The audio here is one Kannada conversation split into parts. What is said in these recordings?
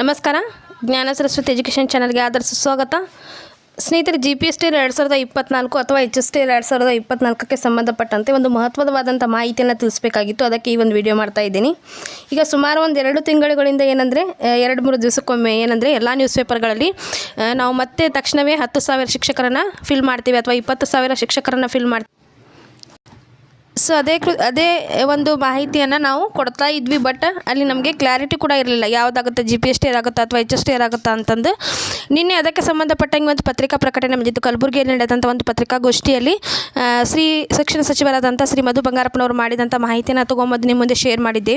ನಮಸ್ಕಾರ. ಜ್ಞಾನ ಸರಸ್ವತಿ ಎಜುಕೇಷನ್ ಚಾನಲ್ಗೆ ಆದರ್ಶ ಸ್ವಾಗತ. ಸ್ನೇಹಿತರೆ ಜಿ ಪಿ ಎಸ್ ಟಿ ಎರಡು ಸಾವಿರದ ಇಪ್ಪತ್ನಾಲ್ಕು ಅಥವಾ ಎಚ್ ಎಸ್ ಟಿ ಎರಡು ಸಾವಿರದ ಇಪ್ಪತ್ನಾಲ್ಕಕ್ಕೆ ಸಂಬಂಧಪಟ್ಟಂತೆ ಒಂದು ಮಹತ್ವದವಾದಂಥ ಮಾಹಿತಿಯನ್ನು ತಿಳಿಸಬೇಕಾಗಿತ್ತು. ಅದಕ್ಕೆ ಈ ಒಂದು ವಿಡಿಯೋ ಮಾಡ್ತಾ ಇದ್ದೀನಿ. ಈಗ ಸುಮಾರು ಒಂದು ಎರಡು ತಿಂಗಳುಗಳಿಂದ ಏನಂದರೆ ಎರಡು ಮೂರು ದಿವಸಕ್ಕೊಮ್ಮೆ ಏನಂದರೆ, ಎಲ್ಲ ನ್ಯೂಸ್ ಪೇಪರ್ಗಳಲ್ಲಿ ನಾವು ಮತ್ತೆ ತಕ್ಷಣವೇ ಹತ್ತು ಸಾವಿರ ಶಿಕ್ಷಕರನ್ನು ಫಿಲ್ ಮಾಡ್ತೀವಿ ಅಥವಾ ಇಪ್ಪತ್ತು ಸಾವಿರ ಶಿಕ್ಷಕರನ್ನು ಫಿಲ್ ಮಾಡ್ತೀವಿ. ಸೊ ಅದೇ ಕೃ, ಅದೇ ಒಂದು ಮಾಹಿತಿಯನ್ನು ನಾವು ಕೊಡ್ತಾ ಇದ್ವಿ ಬಟ್ ಅಲ್ಲಿ ನಮಗೆ ಕ್ಲಾರಿಟಿ ಕೂಡ ಇರಲಿಲ್ಲ. ಯಾವುದಾಗುತ್ತೆ ಜಿ ಪಿ ಎಸ್ ಟಿ ಏನಾಗುತ್ತಾ ಅಥವಾ ಎಚ್ ಎಸ್ ಟಿ ಏನಾಗುತ್ತಾ ಅಂತಂದು. ನಿನ್ನೆ ಅದಕ್ಕೆ ಸಂಬಂಧಪಟ್ಟಂಗೆ ಒಂದು ಪತ್ರಿಕಾ ಪ್ರಕಟಣೆ ಬಂದಿತ್ತು ಕಲಬುರಗಿಯಲ್ಲಿ ನಡೆದಂಥ ಒಂದು ಪತ್ರಿಕಾಗೋಷ್ಠಿಯಲ್ಲಿ ಶ್ರೀ ಶಿಕ್ಷಣ ಸಚಿವರಾದಂಥ ಶ್ರೀ ಮಧು ಬಂಗಾರಪ್ಪನವರು ಮಾಡಿದಂಥ ಮಾಹಿತಿಯನ್ನು ತೊಗೊಂಬಂದು ನಿಮ್ಮ ಮುಂದೆ ಶೇರ್ ಮಾಡಿದ್ದೆ.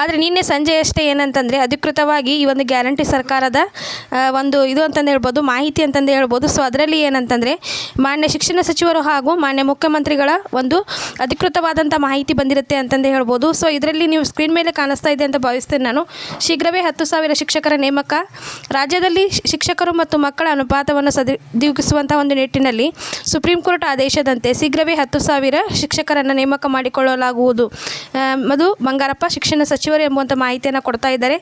ಆದರೆ ನಿನ್ನೆ ಸಂಜೆ ಅಷ್ಟೇ ಏನಂತಂದರೆ, ಅಧಿಕೃತವಾಗಿ ಈ ಒಂದು ಗ್ಯಾರಂಟಿ ಸರ್ಕಾರದ ಒಂದು ಇದು ಅಂತಂದು ಹೇಳ್ಬೋದು, ಮಾಹಿತಿ ಅಂತಂದು ಹೇಳ್ಬೋದು. ಸೊ ಅದರಲ್ಲಿ ಏನಂತಂದರೆ, ಮಾನ್ಯ ಶಿಕ್ಷಣ ಸಚಿವರು ಹಾಗೂ ಮಾನ್ಯ ಮುಖ್ಯಮಂತ್ರಿಗಳ ಒಂದು ಅಧಿಕೃತವಾದಂಥ ಮಾಹಿತಿ ಬಂದಿರುತ್ತೆ ಅಂತಂದು ಹೇಳ್ಬೋದು. ಸೊ ಇದರಲ್ಲಿ ನೀವು ಸ್ಕ್ರೀನ್ ಮೇಲೆ ಕಾಣಿಸ್ತಾ ಇದೆ ಅಂತ ಭಾವಿಸ್ತೇನೆ ನಾನು. ಶೀಘ್ರವೇ ಹತ್ತು ಸಾವಿರ ಶಿಕ್ಷಕರ ನೇಮಕ. ರಾಜ್ಯದಲ್ಲಿ ಶಿಕ್ಷಕರು ಮತ್ತು ಮಕ್ಕಳ ಅನುಪಾತವನ್ನು ಸದಿಗಿಸುವಂಥ ಒಂದು ನಿಟ್ಟಿನಲ್ಲಿ ಸುಪ್ರೀಂ ಕೋರ್ಟ್ ಆದೇಶದಂತೆ ಶೀಘ್ರವೇ ಹತ್ತು ಸಾವಿರ ಶಿಕ್ಷಕರನ್ನು ನೇಮಕ ಮಾಡಿಕೊಳ್ಳಲಾಗುವುದು. ಮಧು ಬಂಗಾರಪ್ಪ ಶಿಕ್ಷಣ ಸಚಿವರು ಎಂಬುವಂಥ ಮಾಹಿತಿಯನ್ನು ಕೊಡ್ತಾ ಇದ್ದಾರೆ.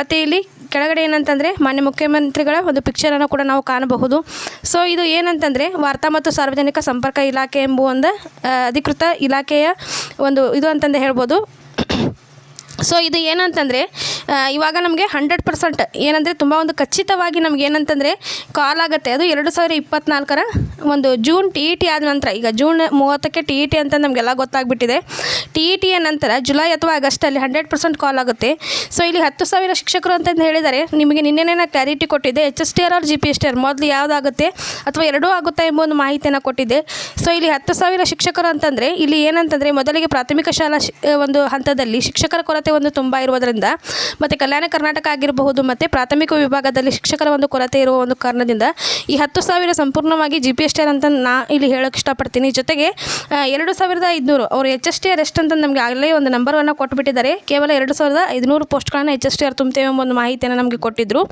ಮತ್ತು ಇಲ್ಲಿ ಕೆಳಗಡೆ ಏನಂತಂದರೆ ಮಾನ್ಯ ಮುಖ್ಯಮಂತ್ರಿಗಳ ಒಂದು ಪಿಕ್ಚರನ್ನು ಕೂಡ ನಾವು ಕಾಣಬಹುದು. ಸೊ ಇದು ಏನಂತಂದರೆ ವಾರ್ತಾ ಮತ್ತು ಸಾರ್ವಜನಿಕ ಸಂಪರ್ಕ ಇಲಾಖೆ ಎಂಬ ಒಂದು ಅಧಿಕೃತ ಇಲಾಖೆಯ ಒಂದು ಇದು ಅಂತಂದು ಹೇಳ್ಬೋದು. ಸೊ ಇದು ಏನಂತಂದರೆ ಇವಾಗ ನಮಗೆ ಹಂಡ್ರೆಡ್ ಪರ್ಸೆಂಟ್ ಏನಂದರೆ ತುಂಬ ಒಂದು ಖಚಿತವಾಗಿ ನಮ್ಗೆ ಏನಂತಂದರೆ ಕಾಲ್ ಆಗುತ್ತೆ. ಅದು ಎರಡು ಸಾವಿರ ಇಪ್ಪತ್ನಾಲ್ಕರ ಒಂದು ಜೂನ್ ಟಿ ಇ ಟಿ ಆದ ನಂತರ, ಈಗ ಜೂನ್ ಮೂವತ್ತಕ್ಕೆ ಟಿ ಇ ಟಿ ಅಂತ ನಮಗೆಲ್ಲ ಗೊತ್ತಾಗ್ಬಿಟ್ಟಿದೆ. ಟಿ ಇ ಟಿಯ ನಂತರ ಜುಲೈ ಅಥವಾ ಆಗಸ್ಟಲ್ಲಿ ಹಂಡ್ರೆಡ್ ಪರ್ಸೆಂಟ್ ಕಾಲ್ ಆಗುತ್ತೆ. ಸೊ ಇಲ್ಲಿ ಹತ್ತು ಸಾವಿರ ಶಿಕ್ಷಕರು ಅಂತಂದು ಹೇಳಿದರೆ, ನಿಮಗೆ ನಿನ್ನೆನೇ ನಾನು ಕ್ಲಾರಿಟಿ ಕೊಟ್ಟಿದ್ದೆ. H S T R R G P S T R ಮೊದಲು ಯಾವುದಾಗುತ್ತೆ ಅಥವಾ ಎರಡೂ ಆಗುತ್ತಾ ಎಂಬ ಒಂದು ಮಾಹಿತಿಯನ್ನು ಕೊಟ್ಟಿದ್ದೆ. ಸೊ ಇಲ್ಲಿ ಹತ್ತು ಸಾವಿರ ಶಿಕ್ಷಕರು ಅಂತಂದರೆ, ಇಲ್ಲಿ ಏನಂತಂದರೆ ಮೊದಲಿಗೆ ಪ್ರಾಥಮಿಕ ಶಾಲಾ ಒಂದು ಹಂತದಲ್ಲಿ ಶಿಕ್ಷಕರ ಕೊರತೆ ಒಂದು ತುಂಬ ಇರುವುದರಿಂದ ಮತ್ತು ಕಲ್ಯಾಣ ಕರ್ನಾಟಕ ಆಗಿರಬಹುದು, ಮತ್ತು ಪ್ರಾಥಮಿಕ ವಿಭಾಗದಲ್ಲಿ ಶಿಕ್ಷಕರ ಒಂದು ಕೊರತೆ ಇರುವ ಒಂದು ಕಾರಣದಿಂದ ಈ ಹತ್ತು ಸಾವಿರ ಸಂಪೂರ್ಣವಾಗಿ G P S T R ಅಂತ ನಾ ಇಲ್ಲಿ ಹೇಳೋಕ್ಕೆ ಇಷ್ಟಪಡ್ತೀನಿ. ಜೊತೆಗೆ ಎರಡು ಸಾವಿರದ ಐದುನೂರು ಅವರು ಎಚ್ ಎಸ್ ಟಿ ಆರ್ ಎಷ್ಟು ಅಂತ ನಮಗೆ ಆಗಲೇ ಒಂದು ನಂಬರನ್ನು ಕೊಟ್ಬಿಟ್ಟಿದ್ದಾರೆ. ಕೇವಲ ಎರಡು ಸಾವಿರದ ಐದುನೂರು ಪೋಸ್ಟ್ಗಳನ್ನು ಎಚ್ ಎಸ್ ಟಿ ಆರ್ ತುಂಬುತ್ತೇವೆ ಒಂದು ಮಾಹಿತಿಯನ್ನು ನಮಗೆ ಕೊಟ್ಟಿದ್ದರು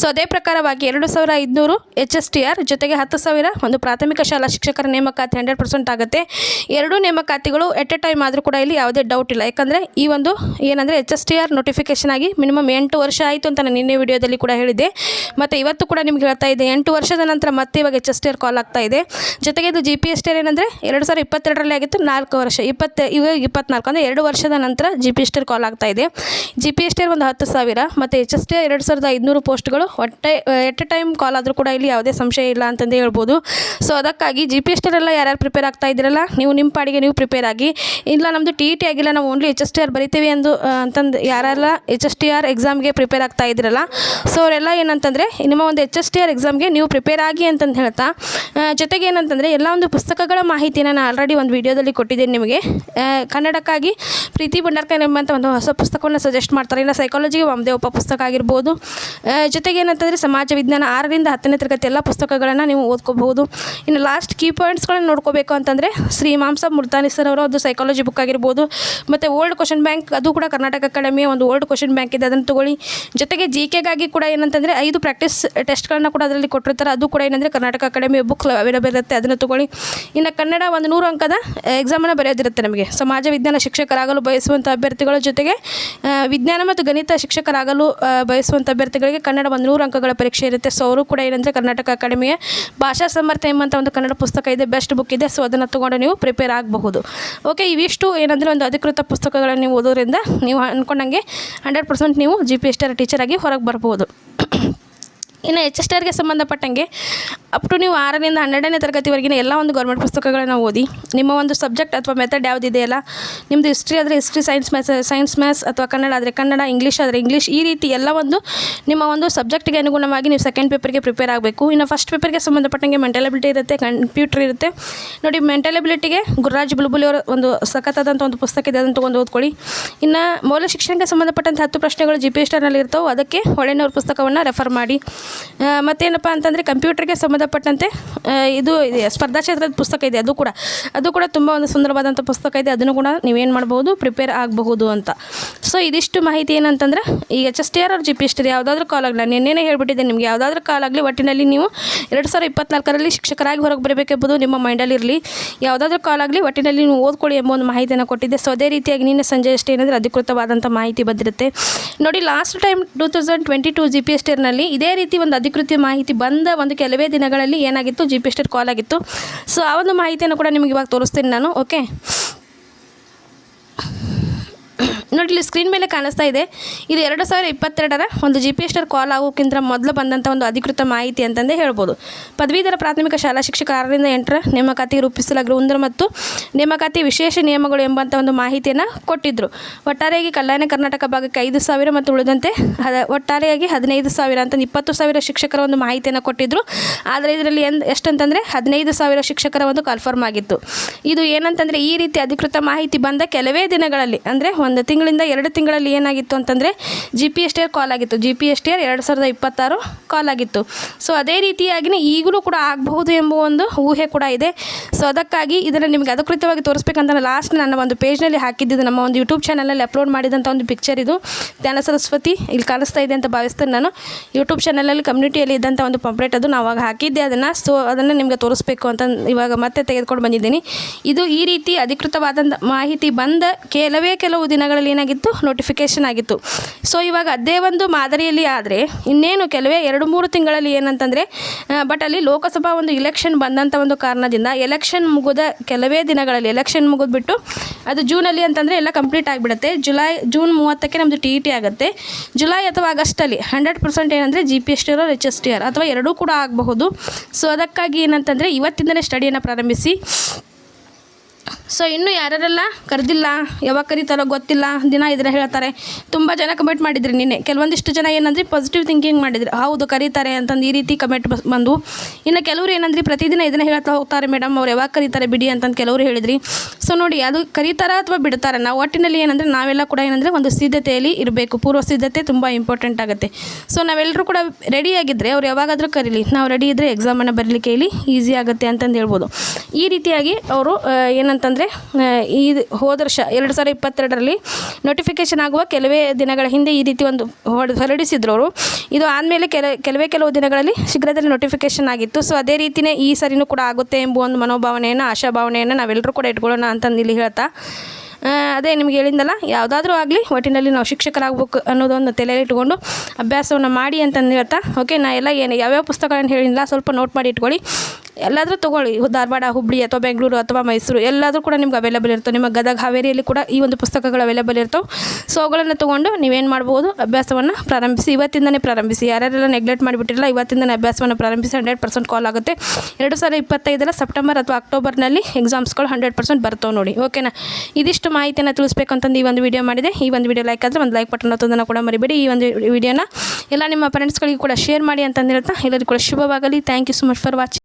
ಸೊ ಅದೇ ಪ್ರಕಾರವಾಗಿ ಎರಡು ಸಾವಿರ ಐದುನೂರು ಎಚ್ ಎಸ್ ಟಿ ಆರ್ ಜೊತೆಗೆ ಹತ್ತು ಸಾವಿರ ಒಂದು ಪ್ರಾಥಮಿಕ ಶಾಲಾ ಶಿಕ್ಷಕರ ನೇಮಕಾತಿ ಹಂಡ್ರೆಡ್ ಪರ್ಸೆಂಟ್ ಆಗುತ್ತೆ. ಎರಡೂ ನೇಮಕಾತಿಗಳು ಎಟ್ ಎ ಟೈಮ್ ಆದರೂ ಕೂಡ ಇಲ್ಲಿ ಯಾವುದೇ ಡೌಟ್ ಇಲ್ಲ. ಯಾಕಂದರೆ ಈ ಒಂದು ಏನಂದರೆ H S T R notification ಆಗಿ ಮಿನಿಮಮ್ ಎಂಟು ವರ್ಷ ಆಯಿತು ಅಂತ ನಾನು ನಿನ್ನೆ ವಿಡಿಯೋದಲ್ಲಿ ಕೂಡ ಹೇಳಿದೆ ಮತ್ತು ಇವತ್ತು ಕೂಡ ನಿಮ್ಗೆ ಹೇಳ್ತಾ ಇದೆ ಎಂಟು ವರ್ಷದ ನಂತರ ಮತ್ತೆ ಇವಾಗ ಎಚ್ ಎಸ್ ಕಾಲ್ ಆಗ್ತಾ ಇದೆ. ಜೊತೆಗೆ ಇದು G P S T R ಏನಂದರೆ ಎರಡು ಸಾವಿರದ ಇಪ್ಪತ್ತೆರಡರಲ್ಲಿ ಆಗಿತ್ತು, ನಾಲ್ಕು ವರ್ಷ, ಇಪ್ಪತ್ತು, ಇವಾಗ ಇಪ್ಪತ್ನಾಲ್ಕು, ಅಂದರೆ ಎರಡು ವರ್ಷದ ನಂತರ ಜಿ ಪಿ ಎಸ್ ಕಾಲ್ ಆಗ್ತಾ ಇದೆ. ಜಿ ಪಿ ಎಸ್ ಟಿ ಒಂದು ಹತ್ತು ಸಾವಿರ, ಮತ್ತು ಎಚ್ ಎಸ್ ಟಿ ಎರಡು ಸಾವಿರದ ಐದುನೂರು ಪೋಸ್ಟ್ಗಳು ಒಟ್ಟೆ ಎಟ್ ಎ ಟೈಮ್ ಕಾಲ್ ಆದರೂ ಕೂಡ ಇಲ್ಲಿ ಯಾವುದೇ ಸಂಶಯ ಇಲ್ಲ ಅಂತಂದೇ ಹೇಳ್ಬೋದು. ಸೊ ಅದಕ್ಕಾಗಿ ಜಿ ಪಿ ಎಸ್ ಎಲ್ಲ ಯಾರ್ಯಾರು ಪ್ರಿಪೇರ್ ಆಗ್ತಾ ಇದ್ದೀರಲ್ಲ, ನೀವು ನಿಮ್ಮ ಪಾಡಿಗೆ ನೀವು ಪ್ರಿಪೇರ್ ಆಗಿ. ಇಲ್ಲ ನಮ್ಮದು ಟಿ ಇ ಟಿ ಆಗಿಲ್ಲ, ನಾವು only H S T R ಬರಿತೀವಿ ಎಂದು ಅಂತಂದು ಯಾರೆಲ್ಲ ಎಚ್ ಎಸ್ ಟಿ ಆರ್ ಎಕ್ಸಾಮ್ಗೆ ಪ್ರಿಪೇರ್ ಆಗ್ತಾ ಇದ್ದೀರಲ್ಲ? ಸೊ ಅವರೆಲ್ಲ ಏನಂತಂದರೆ, ನಿಮ್ಮ ಒಂದು ಎಚ್ ಎಸ್ ಟಿ ಆರ್ ಎಕ್ಸಾಮ್ಗೆ ನೀವು ಪ್ರಿಪೇರ್ ಆಗಿ ಅಂತಂದು ಹೇಳ್ತಾ ಜೊತೆಗೆ ಏನಂತಂದರೆ, ಎಲ್ಲ ಒಂದು ಪುಸ್ತಕಗಳ ಮಾಹಿತಿನ ನಾನು ಆಲ್ರೆಡಿ ಒಂದು ವಿಡಿಯೋದಲ್ಲಿ ಕೊಟ್ಟಿದ್ದೀನಿ ನಿಮಗೆ. ಕನ್ನಡಕ್ಕಾಗಿ ಪ್ರೀತಿ ಭಂಡಾರ್ಕರ್ ಎಂಬಂಥ ಒಂದು ಹೊಸ ಪುಸ್ತಕವನ್ನು ಸಜೆಸ್ಟ್ ಮಾಡ್ತಾರೆ. ಇಲ್ಲ ಸೈಕಾಲಜಿಗೆ ವಾಮದೇವಪ್ಪ ಪುಸ್ತಕ ಆಗಿರ್ಬೋದು. ಜೊತೆಗೆ ಏನಂತಂದರೆ, ಸಮಾಜ ವಿಜ್ಞಾನ ಆರರಿಂದ ಹತ್ತನೇ ತರಗತಿ ಎಲ್ಲ ಪುಸ್ತಕಗಳನ್ನು ನೀವು ಓದ್ಕೋಬಹುದು. ಇನ್ನು ಲಾಸ್ಟ್ ಕೀ ಪಾಯಿಂಟ್ಸ್ಗಳನ್ನು ನೋಡ್ಕೋಬೇಕು ಅಂತಂದರೆ, ಶ್ರೀ ಮಾಂಸ ಮುರ್ತಾನಿ ಸರ್ ಅವರ ಒಂದು ಸೈಕಾಲಜಿ ಬುಕ್ ಆಗಿರ್ಬೋದು. ಮತ್ತು ಓಲ್ಡ್ ಕ್ವಶನ್ ಬ್ಯಾಂಕ್ ಅದು ಕೂಡ ಕರ್ನಾಟಕ ಅಕಾಡೆಮಿಯ ಒಂದು ಓಲ್ಡ್ ಕ್ವಶನ್ ಬ್ಯಾಂಕ್ ಇದೆ ಅದನ್ನು ತಗೊಳ್ಳಿ. ಜೊತೆಗೆ ಜಿ ಕೆಗಾಗಿ ಕೂಡ ಏನಂತಂದರೆ ಐದು ಪ್ರಾಕ್ಟೀಸ್ ಟೆಸ್ಟ್ಗಳನ್ನ ಕೂಡ ಅದರಲ್ಲಿ ಕೊಟ್ಟಿರ್ತಾರೆ. ಅದು ಕೂಡ ಏನಂದರೆ ಕರ್ನಾಟಕ ಅಕಾಡೆಮಿ ಬುಕ್ ಅವೈಲೇಬಲ್ ಇರುತ್ತೆ. ಅದನ್ನು ತಗೊಳ್ಳಿ. ಇನ್ನು ಕನ್ನಡ ಒಂದು ನೂರು ಅಂಕದ ಎಕ್ಸಾಮನ್ನು ಬರೆಯೋದಿರುತ್ತೆ ನಮಗೆ. ಸಮಾಜ ವಿಜ್ಞಾನ ಶಿಕ್ಷಕರಾಗಲು ಬಯಸುವಂಥ ಅಭ್ಯರ್ಥಿಗಳ ಜೊತೆಗೆ ವಿಜ್ಞಾನ ಮತ್ತು ಗಣಿತ ಶಿಕ್ಷಕರಾಗಲು ಬಯಸುವಂಥ ಅಭ್ಯರ್ಥಿಗಳಿಗೆ ಕನ್ನಡ ಒಂದು ನೂರು ಅಂಕಗಳ ಪರೀಕ್ಷೆ ಇರುತ್ತೆ. ಸೊ ಅವರು ಕೂಡ ಏನಂದರೆ ಕರ್ನಾಟಕ ಅಕಾಡೆಮಿಯ ಭಾಷಾ ಸಮರ್ಥ ಎಂಬಂಥ ಒಂದು ಕನ್ನಡ ಪುಸ್ತಕ ಇದೆ. ಬೆಸ್ಟ್ ಬುಕ್ ಇದೆ. ಸೊ ಅದನ್ನು ತೊಗೊಂಡು ನೀವು ಪ್ರಿಪೇರ್ ಆಗಬಹುದು. ಓಕೆ ಇವಿಷ್ಟು ಏನಂದರೆ ಒಂದು ಅಧಿಕೃತ ಪುಸ್ತಕಗಳನ್ನು ನೀವು ಓದೋದ್ರಿಂದ ನೀವು ಅಂದ್ಕೊಂಡಂಗೆ ಹಂಡ್ರೆಡ್ ಪರ್ಸೆಂಟ್ ನೀವು G P S T R ಟೀಚರಾಗಿ ಹೊರಗೆ ಬರ್ಬೋದು. ಇನ್ನು ಎಚ್ ಎಸ್ ಟಿ ಆರ್ಗೆ ಸಂಬಂಧಪಟ್ಟಂಗೆ ಅಪ್ ಟು ನೀವು ಆರರಿಂದ ಹನ್ನೆರಡನೇ ತರಗತಿವರೆಗಿನ ಎಲ್ಲ ಒಂದು ಗೌರ್ಮೆಂಟ್ ಪುಸ್ತಕಗಳನ್ನು ಓದಿ, ನಿಮ್ಮ ಒಂದು ಸಬ್ಜೆಕ್ಟ್ ಅಥವಾ ಮೆಥಡ್ ಯಾವುದಿದೆಯಲ್ಲ ನಿಮ್ಮದು ಹಿಸ್ಟ್ರಿ ಆದರೆ history science maths science maths ಅಥವಾ ಕನ್ನಡ ಆದರೆ ಕನ್ನಡ ಇಂಗ್ಲೀಷ್ ಆದರೆ ಇಂಗ್ಲೀಷ್ ಈ ರೀತಿ ಎಲ್ಲ ಒಂದು ನಿಮ್ಮ ಒಂದು ಸಬ್ಜೆಕ್ಟ್ಗೆ ಅನುಗುಣವಾಗಿ ನೀವು ಸೆಕೆಂಡ್ ಪೇಪರ್ಗೆ ಪ್ರಿಪೇರ್ ಆಗಬೇಕು. ಇನ್ನು ಫಸ್ಟ್ ಪೇಪರ್ಗೆ ಸಂಬಂಧಪಟ್ಟಂಗೆ ಮೆಂಟಲ್ ಅಬಿಲಿಟಿ ಇರುತ್ತೆ ಕಂಪ್ಯೂಟರ್ ಇರುತ್ತೆ. ನೋಡಿ ಮೆಂಟಲ್ ಅಬಿಲಿಟಿಗೆ ಗುರುರಾಜ್ ಬುಲ್ಬುಲಿ ಅವರ ಒಂದು ಸಖತ್ತಾದಂಥ ಒಂದು ಪುಸ್ತಕ ಇದೆ, ಅದನ್ನು ತೊಗೊಂಡು ಓದ್ಕೊಳ್ಳಿ. ಇನ್ನು ಮೌಲ್ಯ ಶಿಕ್ಷಣಕ್ಕೆ ಸಂಬಂಧಪಟ್ಟಂಥ ಹತ್ತು ಪ್ರಶ್ನೆಗಳು ಜಿ ಪಿ ಎಸ್ ಇರ್ತವೆ ಅದಕ್ಕೆ ಹೊಳೆನವ್ರ ಪುಸ್ತಕವನ್ನು ರೆಫರ್ ಮಾಡಿ. ಮತ್ತೇನಪ್ಪ ಅಂತಂದರೆ ಕಂಪ್ಯೂಟರ್ಗೆ ಸಂಬಂಧಪಟ್ಟಂತೆ ಇದು ಇದೆ, ಸ್ಪರ್ಧಾ ಕ್ಷೇತ್ರದ ಪುಸ್ತಕ ಇದೆ ಅದು ಕೂಡ. ಅದು ಕೂಡ ತುಂಬ ಒಂದು ಸುಂದರವಾದಂಥ ಪುಸ್ತಕ ಇದೆ ಅದನ್ನು ಕೂಡ ನೀವೇನು ಮಾಡ್ಬೋದು ಪ್ರಿಪೇರ್ ಆಗಬಹುದು ಅಂತ. ಸೊ ಇದಿಷ್ಟು ಮಾಹಿತಿ ಏನಂತಂದ್ರೆ ಈ ಎಚ್ ಎಸ್ ಟಿ ಆರ್ ಅವ್ರ ಜಿ ಪಿ ಎಸ್ ಟಿ ಯಾವುದಾದ್ರೂ ಕಾಲ್ ಆಗಲಿ ನಿನ್ನೆನೇ ಹೇಳ್ಬಿಟ್ಟಿದ್ದೆ ನಿಮಗೆ ಯಾವುದಾದ್ರೂ ಕಾಲ್ ಆಗಲಿ ಒಟ್ಟಿನಲ್ಲಿ ನೀವು ಎರಡು ಸಾವಿರ ಇಪ್ಪತ್ನಾಲ್ಕರಲ್ಲಿ ಶಿಕ್ಷಕರಾಗಿ ಹೊರಗೆ ಬರಬೇಕೆಂಬುದು ನಿಮ್ಮ ಮೈಂಡಲ್ಲಿ ಇರಲಿ. ಯಾವುದಾದ್ರೂ ಕಾಲ್ ಆಗಲಿ ಒಟ್ಟಿನಲ್ಲಿ ನೀವು ಓದ್ಕೊಳ್ಳಿ ಎಂಬ ಒಂದು ಮಾಹಿತಿಯನ್ನು ಕೊಟ್ಟಿದ್ದೆ. ಸೊ ಅದೇ ರೀತಿಯಾಗಿ ನಿನ್ನೆ ಸಂಜೆ ಅಷ್ಟೇ ಏನಂದರೆ ಅಧಿಕೃತವಾದಂಥ ಮಾಹಿತಿ ಬಂದಿರುತ್ತೆ. ನೋಡಿ last time two thousand twenty two G P S ಟಿರ್ನಲ್ಲಿ ಇದೇ ರೀತಿ ಒಂದು ಅಧಿಕೃತ ಮಾಹಿತಿ ಬಂದ ಒಂದು ಕೆಲವೇ ದಿನಗಳಲ್ಲಿ ಏನಾಗಿತ್ತು ಜಿ ಪಿ ಕಾಲ್ ಆಗಿತ್ತು. ಸೊ ಆ ಒಂದು ಮಾಹಿತಿಯನ್ನು ಕೂಡ ನಿಮಗೆ ಇವಾಗ ತೋರಿಸ್ತೀನಿ ನಾನು ಓಕೆ ನೋಡಿ ಇಲ್ಲಿ ಸ್ಕ್ರೀನ್ ಮೇಲೆ ಕಾಣಿಸ್ತಾ ಇದೆ. ಇದು ಎರಡು ಸಾವಿರ ಇಪ್ಪತ್ತೆರಡರ ಒಂದು G P S T R call ಆಗೋಕ್ಕಿಂತ ಮೊದಲು ಬಂದಂಥ ಒಂದು ಅಧಿಕೃತ ಮಾಹಿತಿ ಅಂತಂದೇ ಹೇಳ್ಬೋದು. ಪದವೀಧರ ಪ್ರಾಥಮಿಕ ಶಾಲಾ ಶಿಕ್ಷಕ ಆರರಿಂದ ಎಂಟರ ನೇಮಕಾತಿ ರೂಪಿಸಲಾಗಿರುವ ಮತ್ತು ನೇಮಕಾತಿ ವಿಶೇಷ ನಿಯಮಗಳು ಎಂಬಂಥ ಒಂದು ಮಾಹಿತಿಯನ್ನು ಕೊಟ್ಟಿದ್ದರು ಒಟ್ಟಾರೆಯಾಗಿ ಕಲ್ಯಾಣ ಕರ್ನಾಟಕ ಭಾಗಕ್ಕೆ ಐದು ಸಾವಿರ ಮತ್ತು ಉಳಿದಂತೆ ಹದ, ಒಟ್ಟಾರೆಯಾಗಿ ಹದಿನೈದು ಸಾವಿರ ಅಂತ ಇಪ್ಪತ್ತು ಸಾವಿರ ಶಿಕ್ಷಕರ ಒಂದು ಮಾಹಿತಿಯನ್ನು ಕೊಟ್ಟಿದ್ದರು ಆದರೆ ಇದರಲ್ಲಿ ಎಂದ್ ಎಷ್ಟಂತಂದರೆ ಹದಿನೈದು ಸಾವಿರ ಶಿಕ್ಷಕರ ಒಂದು ಕನ್ಫರ್ಮ್ ಆಗಿತ್ತು. ಇದು ಏನಂತಂದರೆ ಈ ರೀತಿ ಅಧಿಕೃತ ಮಾಹಿತಿ ಬಂದ ಕೆಲವೇ ದಿನಗಳಲ್ಲಿ, ಅಂದರೆ ಒಂದು ತಿಂಗಳಿಂದ ಎರಡು ತಿಂಗಳಲ್ಲಿ ಏನಾಗಿತ್ತು ಅಂತಂದರೆ G P S R call ಆಗಿತ್ತು. ಜಿ ಪಿ ಎಸ್ ಆರ್ ಎರಡು ಸಾವಿರದ ಇಪ್ಪತ್ತಾರು ಕಾಲ್ ಆಗಿತ್ತು. ಸೊ ಅದೇ ರೀತಿಯಾಗಿಯೇ ಈಗಲೂ ಕೂಡ ಆಗಬಹುದು ಎಂಬ ಒಂದು ಊಹೆ ಕೂಡ ಇದೆ. ಸೊ ಅದಕ್ಕಾಗಿ ಇದನ್ನು ನಿಮಗೆ ಅಧಿಕೃತವಾಗಿ ತೋರಿಸ್ಬೇಕಂತ ಲಾಸ್ಟ್ ನನ್ನ ಒಂದು ಪೇಜ್ನಲ್ಲಿ ಹಾಕಿದ್ದು ನಮ್ಮ ಒಂದು ಯೂಟ್ಯೂಬ್ ಚಾನಲಲ್ಲಿ ಅಪ್ಲೋಡ್ ಮಾಡಿದಂಥ ಒಂದು ಪಿಕ್ಚರ್ ಇದು. ಧ್ಯಾನ ಸರಸ್ವತಿ ಇಲ್ಲಿ ಕಾಣಿಸ್ತಾ ಇದೆ ಅಂತ ಭಾವಿಸ್ತೇನೆ ನಾನು. ಯೂಟ್ಯೂಬ್ ಚಾನಲಲ್ಲಿ ಕಮ್ಯುನಿಟಿಯಲ್ಲಿ ಇದ್ದಂಥ ಒಂದು ಪಂಪ್ಲೇಟ್ ಅದು ನಾವು ಆವಾಗ ಹಾಕಿದ್ದೆ ಅದನ್ನು. ಸೊ ಅದನ್ನು ನಿಮಗೆ ತೋರಿಸ್ಬೇಕು ಅಂತ ಇವಾಗ ಮತ್ತೆ ತೆಗೆದುಕೊಂಡು ಬಂದಿದ್ದೀನಿ. ಇದು ಈ ರೀತಿ ಅಧಿಕೃತವಾದಂಥ ಮಾಹಿತಿ ಬಂದ ಕೆಲವೇ ಕೆಲವು ದಿನಗಳಲ್ಲಿ ಏನಾಗಿತ್ತು ನೋಟಿಫಿಕೇಷನ್ ಆಗಿತ್ತು. ಸೊ ಇವಾಗ ಅದೇ ಒಂದು ಮಾದರಿಯಲ್ಲಿ ಆದರೆ, ಇನ್ನೇನು ಕೆಲವೇ ಎರಡು ಮೂರು ತಿಂಗಳಲ್ಲಿ ಏನಂತಂದರೆ ಬಟ್ ಅಲ್ಲಿ ಲೋಕಸಭಾ ಒಂದು ಇಲೆಕ್ಷನ್ ಬಂದಂಥ ಒಂದು ಕಾರಣದಿಂದ ಎಲೆಕ್ಷನ್ ಮುಗಿದ ಕೆಲವೇ ದಿನಗಳಲ್ಲಿ ಎಲೆಕ್ಷನ್ ಮುಗಿದ್ಬಿಟ್ಟು ಅದು ಜೂನಲ್ಲಿ ಅಂತಂದರೆ ಎಲ್ಲ ಕಂಪ್ಲೀಟ್ ಆಗಿಬಿಡುತ್ತೆ. ಜುಲೈ ಜೂನ್ ಮೂವತ್ತಕ್ಕೆ ನಮ್ಮದು ಟಿ ಇ ಟಿ ಆಗುತ್ತೆ. ಜುಲೈ ಅಥವಾ ಆಗಸ್ಟಲ್ಲಿ ಹಂಡ್ರೆಡ್ ಪರ್ಸೆಂಟ್ ಏನಂದರೆ G P S T R H S T R ಅಥವಾ ಎರಡೂ ಕೂಡ ಆಗಬಹುದು. ಸೊ ಅದಕ್ಕಾಗಿ ಏನಂತಂದರೆ ಇವತ್ತಿಂದಲೇ ಸ್ಟಡಿಯನ್ನು ಪ್ರಾರಂಭಿಸಿ. ಸೊ ಇನ್ನೂ ಯಾರ್ಯಾರೆಲ್ಲ ಕರೆದಿಲ್ಲ, ಯಾವಾಗ ಕರೀತಾರೋ ಗೊತ್ತಿಲ್ಲ, ದಿನ ಇದನ್ನ ಹೇಳ್ತಾರೆ. ತುಂಬ ಜನ ಕಮೆಂಟ್ ಮಾಡಿದ್ರಿ ನಿನ್ನೆ. ಕೆಲವೊಂದಿಷ್ಟು ಜನ ಏನಂದ್ರೆ ಪಾಸಿಟಿವ್ ಥಿಂಕಿಂಗ್ ಮಾಡಿದ್ರು. ಹೌದು, ಕರೀತಾರೆ ಅಂತಂದು ಈ ರೀತಿ ಕಮೆಂಟ್ ಬಂದು. ಇನ್ನು ಕೆಲವರು ಏನಂದ್ರೆ ಪ್ರತಿದಿನ ಇದನ್ನ ಹೇಳ್ತಾ ಹೋಗ್ತಾರೆ, ಮೇಡಮ್ ಅವ್ರು ಯಾವಾಗ ಕರೀತಾರೆ ಬಿಡಿ ಅಂತಂದು ಕೆಲವರು ಹೇಳಿದ್ರಿ. ಸೊ ನೋಡಿ, ಅದು ಕರೀತಾರ ಅಥವಾ ಬಿಡ್ತಾರ? ನಾವು ಒಟ್ಟಿನಲ್ಲಿ ಏನಂದರೆ, ನಾವೆಲ್ಲ ಕೂಡ ಏನಂದರೆ, ಒಂದು ಸಿದ್ಧತೆಯಲ್ಲಿ ಇರಬೇಕು. ಪೂರ್ವ ಸಿದ್ಧತೆ ತುಂಬ ಇಂಪಾರ್ಟೆಂಟ್ ಆಗುತ್ತೆ. ಸೊ ನಾವೆಲ್ಲರೂ ಕೂಡ ರೆಡಿ ಆಗಿದ್ದರೆ ಅವ್ರು ಯಾವಾಗಾದರೂ ಕರೀಲಿ. ನಾವು ರೆಡಿ ಇದ್ದರೆ ಎಕ್ಸಾಮನ್ನು ಬರಲಿಕ್ಕೆ ಇಲ್ಲಿ ಈಸಿ ಆಗುತ್ತೆ ಅಂತಂದು ಹೇಳ್ಬೋದು. ಈ ರೀತಿಯಾಗಿ ಅವರು ಏನಂತಂದರೆ ಈ ಹೋದ ವರ್ಷ, ಎರಡು ಸಾವಿರ ಇಪ್ಪತ್ತೆರಡರಲ್ಲಿ ನೋಟಿಫಿಕೇಷನ್ ಆಗುವ ಕೆಲವೇ ದಿನಗಳ ಹಿಂದೆ ಈ ರೀತಿ ಒಂದು ಹೊರಡಿಸಿದ್ರು ಅವರು. ಇದು ಆದಮೇಲೆ ಕೆಲ, ಕೆಲವೇ ಕೆಲವು ದಿನಗಳಲ್ಲಿ ಶೀಘ್ರದಲ್ಲಿ ನೋಟಿಫಿಕೇಷನ್ ಆಗಿತ್ತು. ಸೊ ಅದೇ ರೀತಿಯೇ ಈ ಸರಿನೂ ಕೂಡ ಆಗುತ್ತೆ ಎಂಬ ಒಂದು ಮನೋಭಾವನೆಯನ್ನು, ಆಶಾಭಾವನೆಯನ್ನು ನಾವೆಲ್ಲರೂ ಕೂಡ ಇಟ್ಕೊಳ್ಳೋಣ ಅಂತಂದು ಇಲ್ಲಿ ಹೇಳ್ತಾ. ಅದೇ ನಿಮ್ಗೆ ಹೇಳಿದ್ದಲ್ಲ ಯಾವುದಾದ್ರೂ ಆಗಲಿ ಒಟ್ಟಿನಲ್ಲಿ ನಾವು ಶಿಕ್ಷಕರಾಗಬೇಕು ಅನ್ನೋದೊಂದು ತಲೆಯಲ್ಲಿ ಇಟ್ಕೊಂಡು ಅಭ್ಯಾಸವನ್ನು ಮಾಡಿ ಅಂತಂದು ಹೇಳ್ತಾ. ಓಕೆ ನಾ ಎಲ್ಲ ಏನು ಯಾವ್ಯಾವ ಪುಸ್ತಕಗಳನ್ನು ಹೇಳಿಲ್ಲ ಸ್ವಲ್ಪ ನೋಟ್ ಮಾಡಿ ಇಟ್ಕೊಳ್ಳಿ. ಎಲ್ಲಾದರೂ ತೊಗೊಳ್ಳಿ. ಧಾರವಾಡ ಹುಬ್ಬಳ್ಳಿ ಅಥವಾ ಬೆಂಗಳೂರು ಅಥವಾ ಮೈಸೂರು ಎಲ್ಲಾದರೂ ಕೂಡ ನಿಮ್ಗೆ ಅವೈಲೇಬಲ್ ಇರ್ತವೆ. ನಿಮ್ಮ ಗದಗ ಹಾವೇರಿಯಲ್ಲಿ ಕೂಡ ಈ ಒಂದು ಪುಸ್ತಕಗಳು ಅವೈಲೇಬಲ್ ಇರ್ತವೆ. ಸೊ ಅವುಗಳನ್ನು ತೊಗೊಂಡು ನೀವೇನು ಮಾಡ್ಬೋದು? ಅಭ್ಯಾಸವನ್ನು ಪ್ರಾರಂಭಿಸಿ. ಇವತ್ತಿಂದನೇ ಪ್ರಾರಂಭಿಸಿ. ಯಾರ್ಯಾರೆಲ್ಲ ನೆಗ್ಲೆಕ್ಟ್ ಮಾಡಿಬಿಟ್ಟಿರಲ್ಲ, ಇವತ್ತಿಂದನೇ ಅಭ್ಯಾಸವನ್ನು ಪ್ರಾರಂಭಿಸಿ ಹಂಡ್ರೆಡ್ ಪರ್ಸೆಂಟ್ ಕಾಲ್ ಆಗುತ್ತೆ. ಎರಡು ಸಾವಿರದ ಇಪ್ಪತ್ತೈದರ ಸೆಪ್ಟೆಂಬರ್ ಅಥವಾ ಅಕ್ಟೋಬರ್ನಲ್ಲಿ ಎಕ್ಸಾಮ್ಸ್ಗಳು ಹಂಡ್ರೆಡ್ ಪರ್ಸೆಂಟ್ ಬರ್ತವೆ ನೋಡಿ. ಓಕೆನಾ ಇದಿಷ್ಟು ಮಾಹಿತಿಯನ್ನು ತಿಳಿಸ್ಬೇಕಂತಂದು ಈ ಒಂದು ವಿಡಿಯೋ ಮಾಡಿದೆ. ಈ ಒಂದು ವಿಡಿಯೋ ಲೈಕ್ ಆದರೆ ಒಂದು ಲೈಕ್ ಬಟನ್ ಒತ್ತೋದನ್ನು ಕೂಡ ಮರಿಬೇಡಿ. ಈ ಒಂದು ವಿಡಿಯೋನ ಎಲ್ಲ ನಿಮ್ಮ ಫ್ರೆಂಡ್ಸ್ಗಳಿಗೆ ಕೂಡ ಶೇರ್ ಮಾಡಿ ಅಂತಂದು ಹೇಳ್ತಾ ಎಲ್ಲರಿಗೂ ಕೂಡ ಶುಭವಾಗಲಿ. Thank you so much for watching